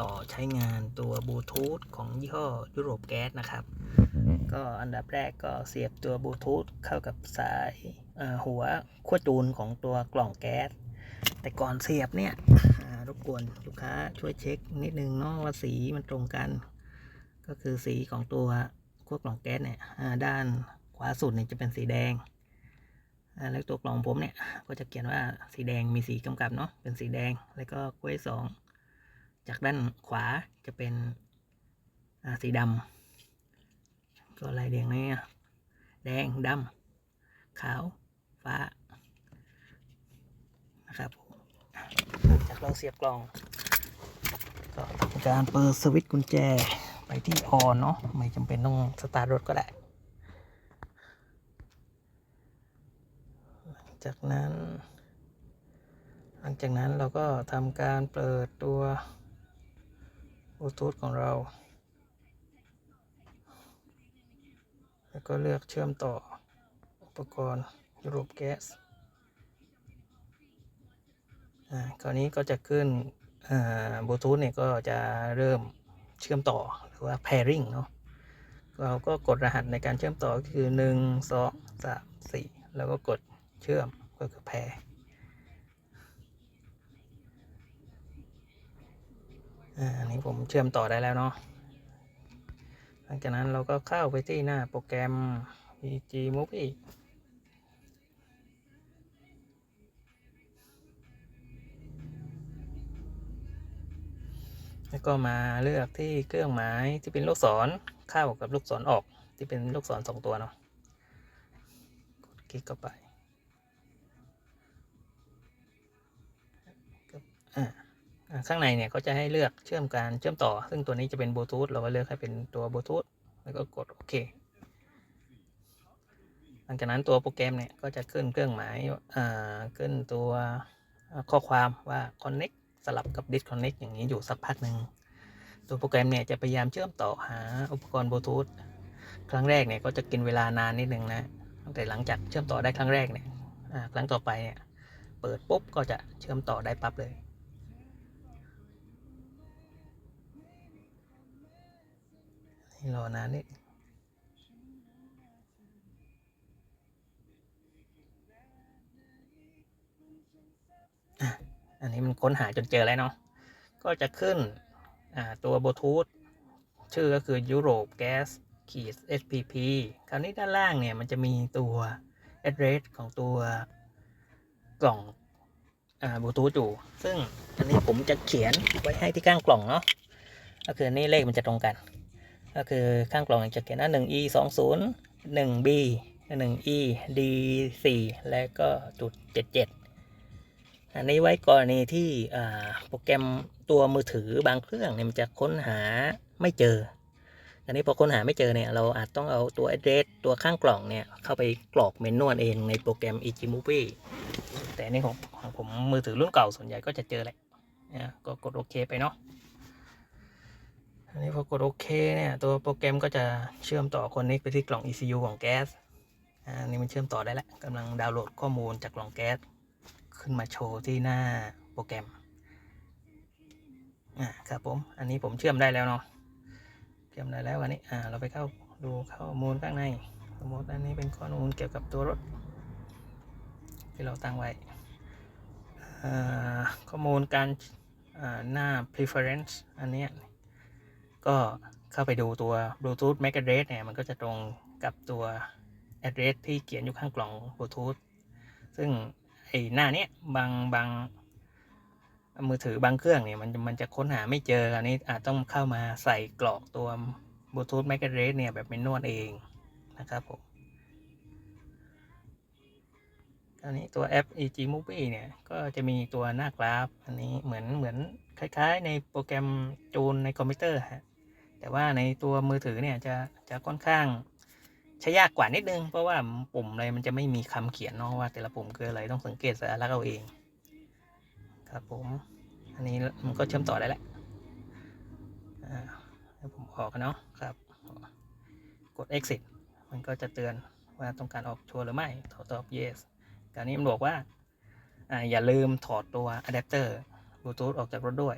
ต่อใช้งานตัวบลูทูธของยี่ห้อยุโรปแก๊สนะครับ ก็อันดับแรกก็เสียบตัวบลูทูธเข้ากับสายเอ่อหัวขั้วจูนของตัวกล่องแก๊ส แต่ก่อนเสียบเนี่ยอ่ารบกวนลูกค้าช่วยเช็คนิดนึงเนาะว่าสีมันตรงกัน ก็คือสีของตัวขั้วกล่องแก๊สเนี่ยอ่าด้านขวาสุดเนี่ยจะเป็นสีแดงอ่าแล้วตัวกล่องผมเนี่ยก็จะเขียนว่าสีแดงมีสีกำกับเนาะเป็นสีแดงแล้วก็กล้วยสอง จากด้านขวาจะเป็นสีดำก็ลายแดงนี่แดงดำขาว ฟ้า นะครับผมจากเราเสียบกล่องก็ทำการเปิดสวิตช์กุญแจไปที่ออนเนาะไม่จำเป็นต้องสตาร์ทรถก็ได้ จากนั้น หลังจากนั้นเราก็ทำการเปิดตัว บลูทูธของเรา แล้วก็เลือกเชื่อมต่ออุปกรณ์ยุโรปแก๊สอ่าคราวนี้ก็จะขึ้นบลูทูธเนี่ยก็จะเริ่มเชื่อมต่อหรือว่า pairing เนาะเราก็กดรหัสในการเชื่อมต่อก็คือ 1 2 3 4 แล้วก็กดเชื่อมก็คือ pair อันนี้ผมเชื่อมต่อได้แล้วเนาะหลังจากนั้นเราก็เข้าไปที่หน้าโปรแกรม EG Movie แล้วก็มาเลือกที่เครื่องหมายที่เป็นลูกศรเข้ากับลูกศรออกที่เป็นลูกศรสองตัวเนาะกดคลิกเข้าไปอ่า ข้างในเนี่ยก็จะให้เลือกเชื่อมการเชื่อมต่อ ซึ่งตัวนี้จะเป็นบลูทูธเราก็เลือกให้เป็นตัวบลูทูธแล้วก็กดโอเค หลังจากนั้นตัวโปรแกรมเนี่ยก็จะขึ้นเครื่องหมายอ่าขึ้นตัวข้อความว่า connect สลับกับ disconnect อย่างนี้อยู่สักพักหนึ่งตัวโปรแกรมเนี่ยจะพยายามเชื่อมต่อหาอุปกรณ์บลูทูธครั้งแรกเนี่ยก็จะกินเวลานานนิดนึงนะแต่หลังจากเชื่อมต่อได้ครั้งแรกเนี่ยครั้งต่อไปเนี่ยเปิดปุ๊บก็จะเชื่อมต่อได้ปั๊บเลย รอนานนิดอะอันนี้มันค้นหาจนเจอแล้วเนาะ ก็จะขึ้นตัวบลูทูธชื่อก็คือยุโรปแก๊สขีด SPP คราวนี้ด้านล่างเนี่ย มันจะมีตัว address ของตัวกล่องบลูทูธอยู่ ซึ่งอันนี้ผมจะเขียนไว้ให้ที่ข้างกล่องเนาะก็คือนี่เลขมันจะตรงกัน ก็คือข้างกล่องจะเขียนว่า1 e 2 0 1 b 1 e d 4และก็จุด77 อันนี้ไว้กรณีที่โปรแกรมตัวมือถือบางเครื่องเนี่ยมันจะค้นหาไม่เจอ อันนี้พอค้นหาไม่เจอเนี่ยเราอาจต้องเอาตัว address ตัวข้างกล่องเนี่ย เข้าไปกรอกเมนนวลเองในโปรแกรม EG Movie แต่อันนี้ของผมมือถือรุ่นเก่าส่วนใหญ่ก็จะเจอแหละนี่ยก็กดโอเคไปเนาะ อันนี้พอกดโอเคเนี่ย ตัวโปรแกรมก็จะเชื่อมต่อคอนเน c t ไปที่กล่อง ECU ของแก๊สอันนี้มันเชื่อมต่อได้แล้วกำลังดาวน์โหลดข้อมูลจากกล่องแก๊สขึ้นมาโชว์ที่หน้าโปรแกรมอ่าครับผมอันนี้ผมเชื่อมได้แล้วเนาะเชื่อมได้แล้ววันนี้อ่าเราไปเข้าดูข้อมูลข้างในสมมติอันนี้เป็นข้อมูลเกี่ยวกับตัวรถที่เราตั้งไว้อ่าข้อมูลการอ่าหน้า preference อันนี้ ก็เข้าไปดูตัว Bluetooth MAC address เนี่ย มันก็จะตรงกับตัว address ที่เขียนอยู่ข้างกล่อง Bluetooth ซึ่งไอ้หน้าเนี้ยบางบางมือถือบางเครื่องเนี่ยมันมันจะค้นหาไม่เจออันนี้อาจต้องเข้ามาใส่กรอกตัว Bluetooth MAC address เนี่ย แบบเป็นนวดเองนะครับผมอันนี้ตัวแอป EG Movie เนี่ย ก็จะมีตัวหน้ากราฟ อันนี้เหมือนเหมือนคล้ายๆ ในโปรแกรมจูนในคอมพิวเตอร์ฮะ แต่ว่าในตัวมือถือเนี่ยจะจะค่อนข้างใช้ยากกว่านิดนึง เพราะว่าปุ่มอะไรมันจะไม่มีคำเขียนเนาะว่าแต่ละปุ่มคืออะไรต้องสังเกตสัญลักษณ์เอาเอง ครับผม อันนี้มันก็เชื่อมต่อได้แล้วอ่าให้ผมออกกันเนาะครับ กด exit มันก็จะเตือนว่าต้องการออกชัวร์หรือไม่ตอบตอบ yes การนี้มันบอกว่าอ่าอย่าลืมถอดตัวอะแดปเตอร์บลูทูธออกจากรถด้วย